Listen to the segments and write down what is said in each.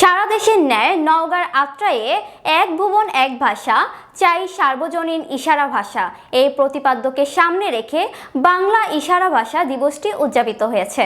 সারা দেশের ন্যায় নওগাঁর আত্রায়ে এক ভুবন, এক ভাষা, চাই সার্বজনীন ইশারা ভাষা। এই প্রতিপাদ্যকে সামনে রেখে বাংলা ইশারা ভাষা দিবসটি উদযাপিত হয়েছে।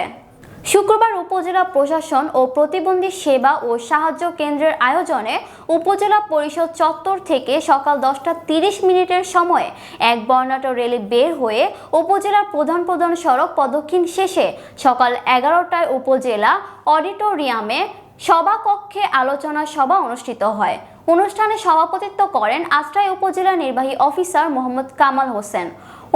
শুক্রবার উপজেলা প্রশাসন ও প্রতিবন্ধী সেবা ও সাহায্য কেন্দ্রের আয়োজনে উপজেলা পরিষদ চত্বর থেকে সকাল দশটা তিরিশ মিনিটের সময়ে এক বর্ণাঢ্য রেলি বের হয়ে উপজেলার প্রধান প্রধান সড়ক প্রদক্ষিণ শেষে সকাল এগারোটায় উপজেলা অডিটোরিয়ামে সভাকক্ষে আলোচনা সভা অনুষ্ঠিত হয়। অনুষ্ঠানে সভাপতিত্ব করেন আশ্রয় উপজেলা নির্বাহী অফিসার মোহাম্মদ কামাল হোসেন।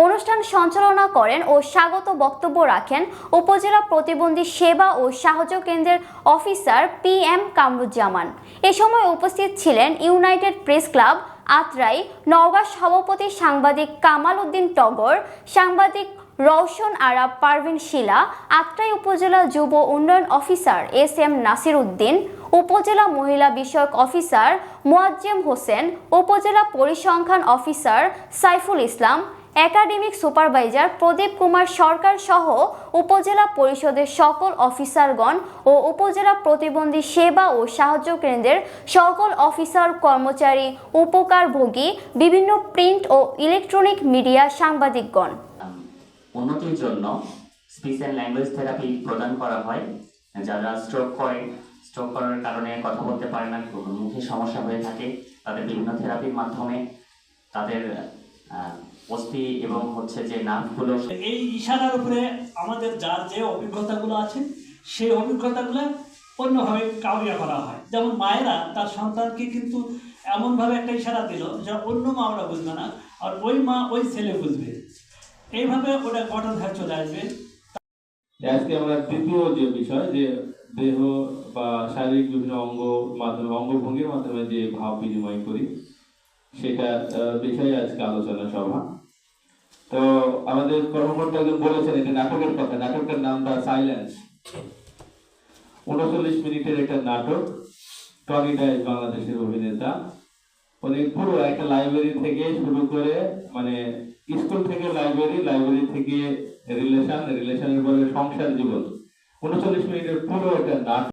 অনুষ্ঠান সঞ্চালনা করেন ও স্বাগত বক্তব্য রাখেন উপজেলা প্রতিবন্ধী সেবা ও সাহায্য কেন্দ্রের অফিসার পি এম কামরুজ্জামান। এ সময় উপস্থিত ছিলেন United Press Club, Atrai, Naogaon সভাপতি সাংবাদিক কামাল উদ্দিন টগর, সাংবাদিক রওশন আরা পারভিন শিলা, আত্রাই উপজেলা যুব উন্নয়ন officer S M Nasir Uddin, উপজেলা মহিলা বিষয়ক অফিসার মোয়াজ্জেম হোসেন, উপজেলা পরিসংখ্যান officer Saiful Islam, academic supervisor Pradip Kumar Sarkar সহ উপজেলা পরিষদের সকল অফিসারগণ ও উপজেলা প্রতিবন্ধী সেবা ও সাহায্য কেন্দ্রের সকল অফিসার কর্মচারী, উপকারভোগী, বিভিন্ন প্রিন্ট ও ইলেকট্রনিক মিডিয়া সাংবাদিকগণ। উন্নতির জন্য স্পিচ অ্যান্ড ল্যাঙ্গুয়েজ থেরাপি প্রদান করা হয়, যারা স্ট্রোক করে। স্ট্রোক করার কারণে কথা বলতে পারে না মুখে সমস্যা হয়ে থাকে, তাদের বিভিন্ন থেরাপির মাধ্যমে তাদের অস্থি এবং হচ্ছে যে নার্ভগুলো এই ইশারার উপরে আমাদের যার যে অভিজ্ঞতাগুলো আছে, সেই অভিজ্ঞতাগুলো অন্যভাবে কাউরিয়া করা হয়। যেমন মায়েরা তার সন্তানকে কিন্তু এমনভাবে একটা ইশারা দিল যা অন্য মা আমরা বুঝবে না, আর ওই মা ওই ছেলে বুঝবে। এইভাবে ওটা গঠন হয়ে চলে আসবে। আজকে আমরা তৃতীয় যে বিষয়, যে দেহ বা শারীরিক বিভিন্ন অঙ্গ মাধ্যমে, অঙ্গভঙ্গির মাধ্যমে যে ভাব বিনিময় করি সেটা বিষয়ে আজকে আলোচনা সভা। তো আমাদের কর্মকর্তা বলেছেন, এটা নাটকের কথা। নাটকের নামটা সাইলেন্স। উনচল্লিশ মিনিটের একটা নাটক, টনি বাংলাদেশের অভিনেতা। উনি পুরো একটা লাইব্রেরি থেকে শুরু করে মানে স্কুল থেকে লাইব্রেরি লাইব্রেরি থেকে রিলেশন রিলেশনের পরে সংসার জীবন। উনচল্লিশ মিনিটের পুরো একটা নাটক।